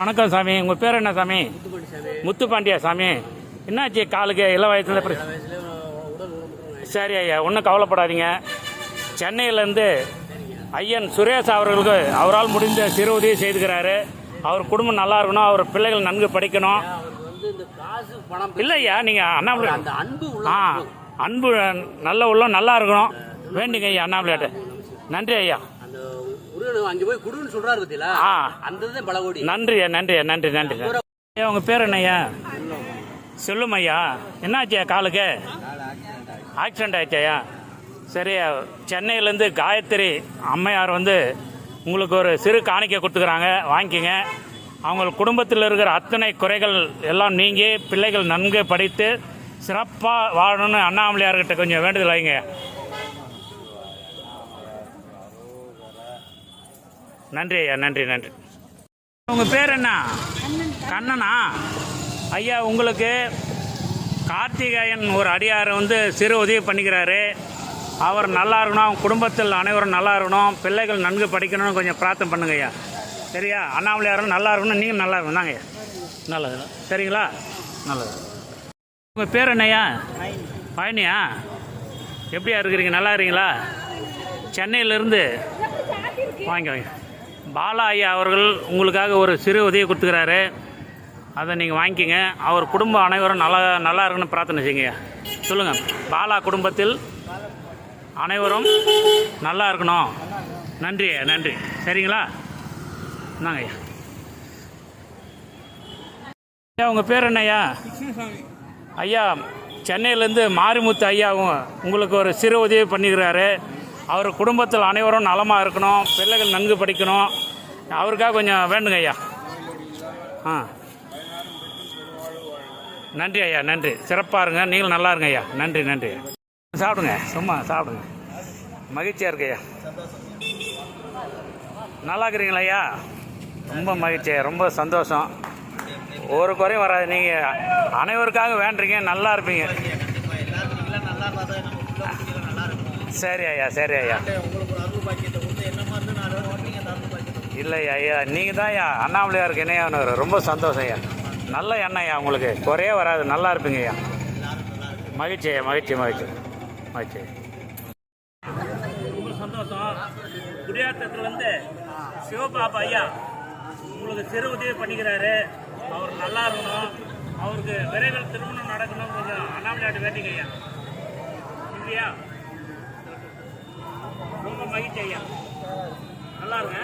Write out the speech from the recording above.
வணக்கம் சாமி. உங்கள் பேர் என்ன சாமி? முத்துப்பாண்டியா சாமி. என்னாச்சு காலுக்கு? இள வயசுல சரி ஐயா ஒன்றும் கவலைப்படாதீங்க. சென்னையிலேருந்து ஐயன் சுரேஷ் அவர்களுக்கு அவரால் முடிந்த சிறு உதவி செய்துக்கிறாரு. அவர் குடும்பம் நல்லா இருக்கணும் அவர் பிள்ளைகள் நன்கு படிக்கணும். இல்லையா இல்லை ஐயா நீங்கள் அண்ணாமலை அன்பு ஆ அன்பு நல்ல உள்ளம் நல்லா இருக்கணும். வேண்டுங்க ஐயா அண்ணாமலையாட்ட நன்றி ஐயா. அங்க போய் குடுன்னு சொல்றாரு பத்தியில. அந்த தான் பலகோடி நன்றி நன்றி நன்றி நன்றி ஐயா உங்கள் பேர் என்னய்யா சொல்லும் ஐயா. என்னாச்சியா காலுக்கு? ஆக்சிடென்ட் ஆயிடுச்சாயா சரி சென்னையிலேருந்து காயத்ரி அம்மையார் வந்து உங்களுக்கு ஒரு சிறு காணிக்கை கொடுத்துக்கிறாங்க வாங்கிக்கங்க. அவங்க குடும்பத்தில் இருக்கிற அத்தனை குறைகள் எல்லாம் நீங்கி பிள்ளைகள் நன்கு படித்து சிறப்பாக வாழணும்னு அண்ணாமலையார்கிட்ட கொஞ்சம் வேண்டுதல் வைங்க. நன்றி ஐயா நன்றி நன்றி. உங்கள் பேர் என்ன? கண்ணனா? ஐயா உங்களுக்கு கார்த்திகேயன் ஒரு அடியார் வந்து சிறு உதவி பண்ணிக்கிறாரு. அவர் நல்லா இருக்கணும் அவங்க குடும்பத்தில் அனைவரும் நல்லா இருக்கணும் பிள்ளைகள் நன்கு படிக்கணும்னு கொஞ்சம் பிரார்த்தனை பண்ணுங்க ஐயா. சரியா? அண்ணாமலையாரும் நல்லா இருக்கணும் நீங்கள் நல்லா இருக்கணும். தாங்க ஐயா? நல்லது சரிங்களா? நல்லது. உங்கள் பேர் என்னய்யா பழனியா? எப்படியா இருக்கிறீங்க? நல்லா இருக்கீங்களா? சென்னையிலேருந்து வாங்க வாங்க பாலா ஐயா அவர்கள் உங்களுக்காக ஒரு சிறு உதவி கொடுத்துக்கிறாரு. அதை நீங்கள் வாங்கிக்கங்க. அவர் குடும்பம் அனைவரும் நல்லா நல்லா இருக்குன்னு பிரார்த்தனை செய்யுங்க. சொல்லுங்கள் பாலா குடும்பத்தில் அனைவரும் நல்லா இருக்கணும். நன்றி ஐயா நன்றி. சரிங்களா? இந்தாங்க ஐயா. ஐயா உங்கள் பேர் என்னய்யா ஐயா சென்னையிலேருந்து மாரிமுத்து ஐயாவும் உங்களுக்கு ஒரு சிறு உதவி பண்ணிக்கிறாரு. அவர் குடும்பத்தில் அனைவரும் நலமாக இருக்கணும் பிள்ளைகள் நன்கு படிக்கணும். அவருக்காக கொஞ்சம் வேண்டுங்க ஐயா. ஆ. நன்றி ஐயா நன்றி. சிறப்பாக இருங்க. நீங்களும் நல்லா இருங்க ஐயா. நன்றி நன்றி. சாப்பிடுங்க. சும்மா சாப்பிடுங்க. மகிழ்ச்சியாக இருக்கு ஐயா. நல்லா இருக்கிறீங்களா ஐயா? ரொம்ப மகிழ்ச்சியா ரொம்ப சந்தோஷம். ஒரு குறையும் வராது. நீங்கள் அனைவருக்காக வேண்டுறீங்க. நல்லா இருப்பீங்க. சரி ஐயா சரி ஐயா. இல்லை ஐயா நீங்கள் தான் ஐயா அண்ணாமலையாருக்கு இணையானவர் ரொம்ப சந்தோஷம் ஐயா. நல்ல எண்ணம் ஐயா உங்களுக்கு. குறையே வராது நல்லா இருப்பீங்க ஐயா. மகிழ்ச்சி ஐயா மகிழ்ச்சி மகிழ்ச்சி. மகிழ்ச்சி ரொம்ப சந்தோஷம். குடியாத்தத்துலேருந்து சிவபாபா ஐயா உங்களுக்கு சிறு உதவி பண்ணிக்கிறாரு. அவர் நல்லா இருக்கணும். அவருக்கு விரைவில் திருமணம் நடக்கணும் கொஞ்சம் அண்ணாமலையாட்டு வேண்டிங்க ஐயா. இல்லையா? மகிழ்ச்சி ஐயா நல்லா இருங்க